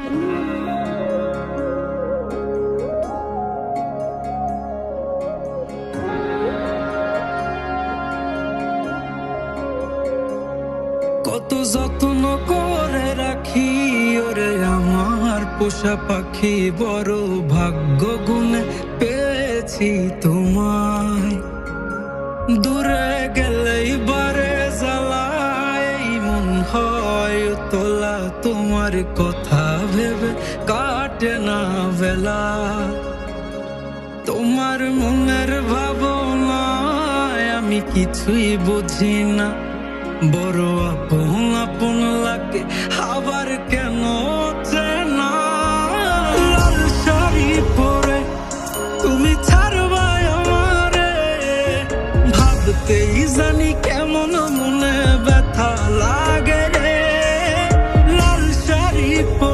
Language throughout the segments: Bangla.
কত যত্ন করে রাখি ওরে আমার পোষা পাখি, বড় ভাগ্য গুণে পেয়েছি তোমায়। দূরে গেলেই তোমার কথা ভেবে কাটে না বেলা। তোমার মনের ভাবনায় আমি কিছুই বুঝি না। বড় আপন আপন লাগে, আবার কেন পরে তুমি জানি কেমন মনে ব্যথা লাগে। শাড়ি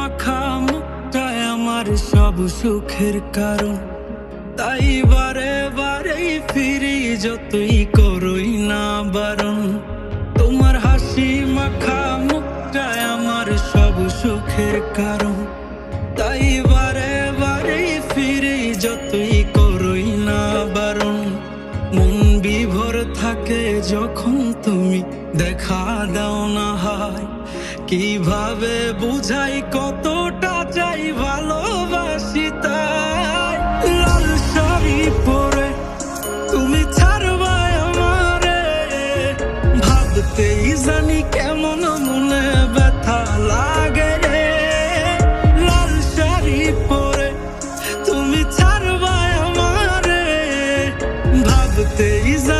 মাখা মুখটাই আমার সব সুখের কারণ। তাই বারে বারে ফিরি যতই করই না বারণ। তোমার হাসি মাখা মুখটাই আমার সব সুখের কারণ। তাই বারে বারে ফিরি যতই করই না বারণ। মন বিভোর থাকে যখন তুমি দেখা দাও না হয়। কীভাবে বুঝাই কতটা চাই ভালোবাসি তাই? লাল শাড়ি পরে তুমি ছাড়বাই আমারে। ভাবতেই জানি কেমন মনে ব্যথা লাগে লাল শাড়ি পরে তুমি ছাড়বাই আমারে। ভাবতেই জানি